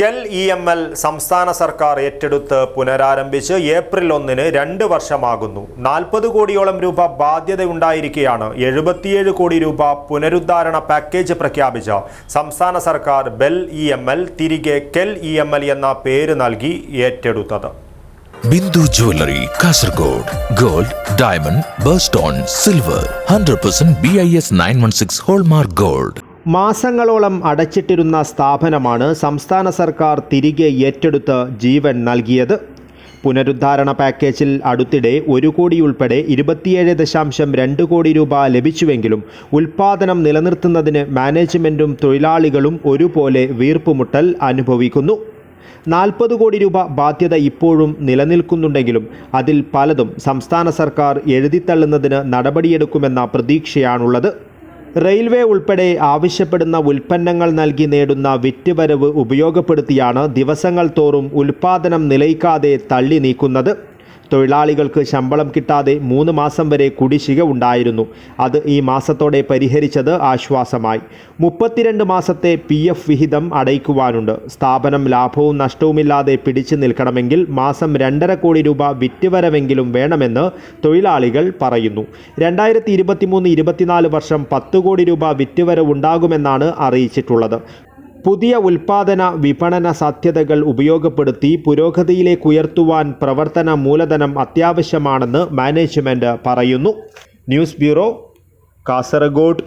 KL E M L സംസ്ഥാന സർക്കാർ ഏറ്റെടുത്ത് പുനരാരംഭിച്ച് ഏപ്രിൽ ഒന്നിന് രണ്ട് വർഷമാകുന്നു. നാൽപ്പത് കോടിയോളം രൂപ ബാധ്യതയുണ്ടായിരിക്കെയാണ് എഴുപത്തിയേഴ് കോടി രൂപ പുനരുദ്ധാരണ പാക്കേജ് പ്രഖ്യാപിച്ച. സംസ്ഥാന സർക്കാർ ബെൽ ഇ എം എൽ തിരികെ കെൽ ഇ എം എൽ എന്ന പേര് നൽകി ഏറ്റെടുത്തത്. Bindu jewellery Kasaragod gold diamond birthstone silver hundred percent B I S nine one six hallmark gold. മാസങ്ങളോളം അടച്ചിട്ടിരുന്ന സ്ഥാപനമാണ് സംസ്ഥാന സർക്കാർ തിരികെ ഏറ്റെടുത്ത് ജീവൻ നൽകിയത്. പുനരുദ്ധാരണ പാക്കേജിൽ അടുത്തിടെ ഒരു കോടി ഉൾപ്പെടെ ഇരുപത്തിയേഴ് ദശാംശം രണ്ട് കോടി രൂപ ലഭിച്ചുവെങ്കിലും ഉൽപാദനം നിലനിർത്തുന്നതിന് മാനേജ്മെന്റും തൊഴിലാളികളും ഒരുപോലെ വീർപ്പുമുട്ടൽ അനുഭവിക്കുന്നു. നാൽപ്പത് കോടി രൂപ ബാധ്യത ഇപ്പോഴും നിലനിൽക്കുന്നുണ്ടെങ്കിലും അതിൽ പലതും സംസ്ഥാന സർക്കാർ എഴുതിത്തള്ളുന്നതിന് നടപടിയെടുക്കുമെന്ന പ്രതീക്ഷയാണുള്ളത്. റെയിൽവേ ഉൾപ്പെടെ ആവശ്യപ്പെടുന്ന ഉൽപ്പന്നങ്ങൾ നൽകി നേടുന്ന വിറ്റുവരവ് ഉപയോഗപ്പെടുത്തിയാണ് ദിവസങ്ങൾ തോറും ഉൽപ്പാദനം നിലയിക്കാതെ തള്ളി നീക്കുന്നത്. തൊഴിലാളികൾക്ക് ശമ്പളം കിട്ടാതെ മൂന്ന് മാസം വരെ കുടിശ്ശിക ഉണ്ടായിരുന്നു. അത് ഈ മാസത്തോടെ പരിഹരിച്ചത് ആശ്വാസമായി. മുപ്പത്തിരണ്ട് മാസത്തെ പി എഫ് വിഹിതം അടയ്ക്കുവാനുണ്ട്. സ്ഥാപനം ലാഭവും നഷ്ടവുമില്ലാതെ പിടിച്ചു നിൽക്കണമെങ്കിൽ മാസം രണ്ടര കോടി രൂപ വിറ്റുവരവെങ്കിലും വേണമെന്ന് തൊഴിലാളികൾ പറയുന്നു. രണ്ടായിരത്തി ഇരുപത്തിമൂന്ന് ഇരുപത്തിനാല് വർഷം പത്ത് കോടി രൂപ വിറ്റുവരവുണ്ടാകുമെന്നാണ് അറിയിച്ചിട്ടുള്ളത്. പുതിയ ഉൽപാദന വിപണന സാധ്യതകൾ ഉപയോഗപ്പെടുത്തി പുരോഗതിയിലേക്ക് ഉയർത്തുവാൻ പ്രവർത്തന മൂലധനം അത്യാവശ്യമാണെന്ന് മാനേജ്മെന്റ് പറയുന്നു. News bureau Kasaragod.